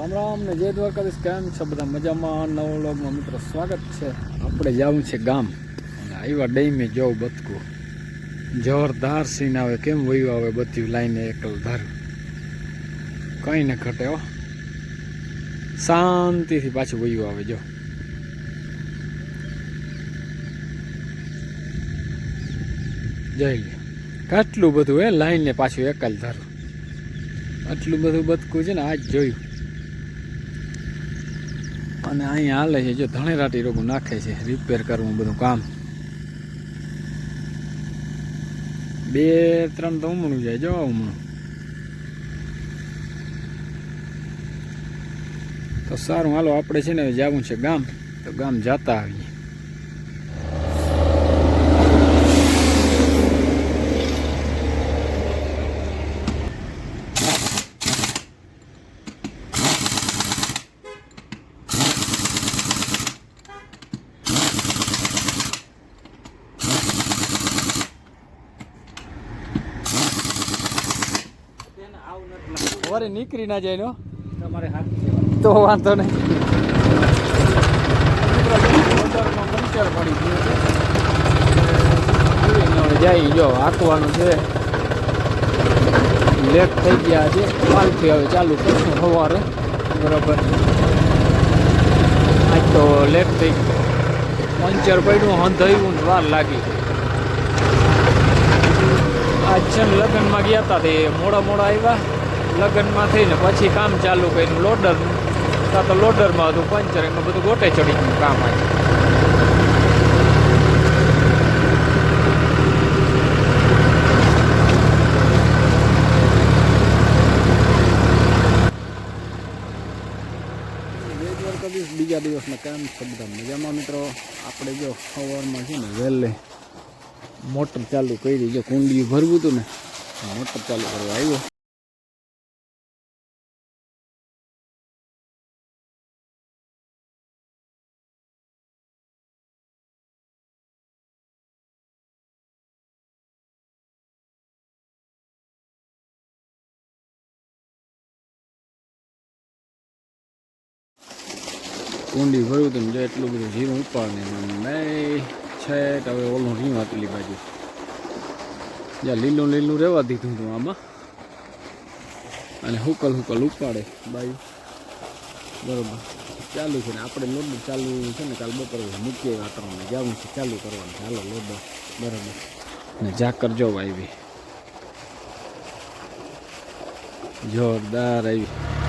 રામ રામ ને જય દ્વારકાધીશ. કેમ છો બધા? મજામાં? નવો લોગમાં મિત્રો સ્વાગત છે. આપણે જવું છે ગામ. અને આવ્યા ડેમે જવું બતકું. જોરદાર સીન આવે. કેમ વયું આવે બધી લાઈને એકલ ધાર કંઈ ને ઘટે હો. શાંતિથી પાછું વયું આવે, જો. જઈ કેટલું બધું એ લાઈને પાછું એકલ ધારું આટલું બધું બતકું છે ને, આજ જોયું. અને અહીંયા હાલે છે. જો ધણેરાટી રોગું નાખે છે. રિપેર કરવું બધું કામ. બે, ત્રણ તો ઉમણું જાય. જવા ઉમણું. તો સારું. હાલો, આપણે છે ને જવું છે ગામ. તો ગામ જતા આવીએ. વરે નીકળી ના જાય નો તમારે તો વાંધો નહીં. પંચર પડી ગયું છે જાય જો હાંકવાનું છે. લેટ થઈ ગયા છે. કાલથી હવે ચાલુ કરશું સવારે. બરાબર. આજ તો લેટ થઈ ગયો. પંચર પડ્યું હંધાયું ને વાર લાગી. આજ છે ને લગ્નમાં ગયા હતા તે મોડા મોડા આવ્યા. લગ્નમાં થઈને પછી કામ ચાલુ કર્યું લોડર કાં તો લોડરમાં હતું, પંચર, એમાં બધું ગોટે ચડી ગયું કામ આજે. બીજા દિવસના કામ છે બધા મજામાં મિત્રો. આપણે જો સવારમાં છે ને વહેલે મોટર ચાલુ કરી, જો કુંડી ભરવું હતું ને, મોટર ચાલુ કરવા આવ્યો. કુંડી ભર્યું હતું જો એટલું બધું જીરું ઉપાડને મેં છે તો હવે ઓલું રીંગ પેલી બાજુ. જ્યાં લીલું લીલું રહેવા દીધું હતું આમાં. અને હુકલ હુકલ ઉપાડે બાયું બરોબર. ચાલુ છે ને આપણે લોડ ચાલુ છે ને કાલ બપોરે મૂકીએ વાતાવરણ જવું છે ચાલુ કરવાનું ચાલો લોડ બરોબર. ને ઝાકર જો આવી. જોરદાર આવી.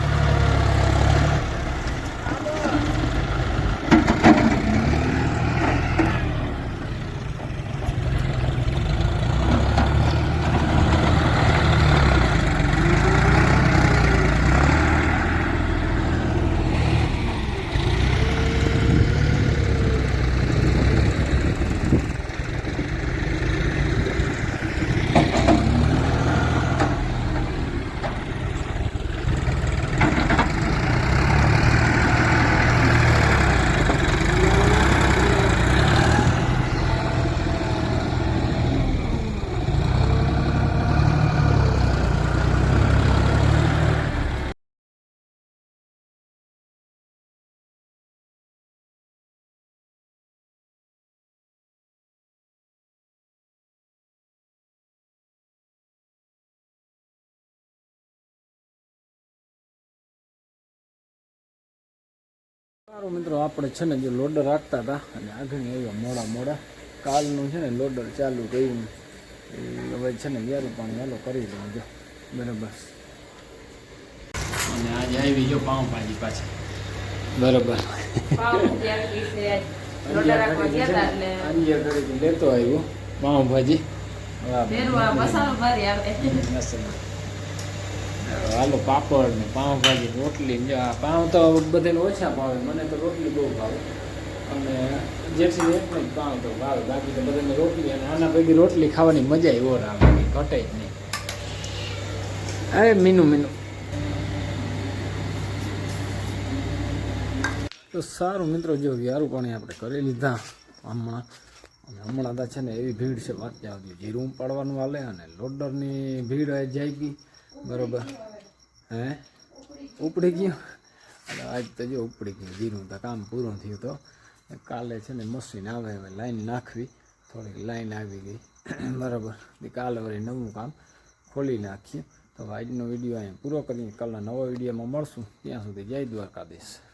સારું મિત્રો આપણે છે ને જે લોડર રાખતા હતા અને આગળ આવ્યા મોડા મોડા. કાલનું છે ને લોડર ચાલુ કર્યું. હવે છે ને વ્યારું પાણી હાલો કરી દઉં જો બરાબર. અને આજે આવી જો પાઉંભાજી પાછી. બરાબર. લેતો આવ્યો પાઉંભાજી. મસાલા. હાલો, પાપડ ને પાઉંભાજી રોટલી ને આ પાઉં તો બધાને ઓછા ભાવે, મને તો રોટલી બહુ ભાવે. અને જેથી એટલે જ પાઉં તો ભાવે, બાકી તો બધાને રોટલી અને આના પૈકી રોટલી ખાવાની મજા એવો આવે ઘટે જ નહીં. અરે મીનું મીનું. તો સારું મિત્રો, જો વ્યારું પાણી આપણે કરી લીધા હમણાં. અને હમણાં તો છે ને એવી ભીડ છે વાત જવા જીરું પાડવાનું હાલે અને લોડરની ભીડ જાય ગઈ બરોબર. હે? ઉપડી ગયું? એટલે આજ તો જો ઉપડી ગયું. ધીરું તો કામ પૂરું થયું તો. કાલે છે ને મશીન આવે, હવે લાઈન નાખવી. થોડીક લાઈન આવી ગઈ. બરાબર. કાલે વળી નવું કામ ખોલી નાખીએ. તો આજનો વીડિયો અહીંયા પૂરો કરીને કાલના નવા વિડીયોમાં મળશું. ત્યાં સુધી જય દ્વારકાધીશ.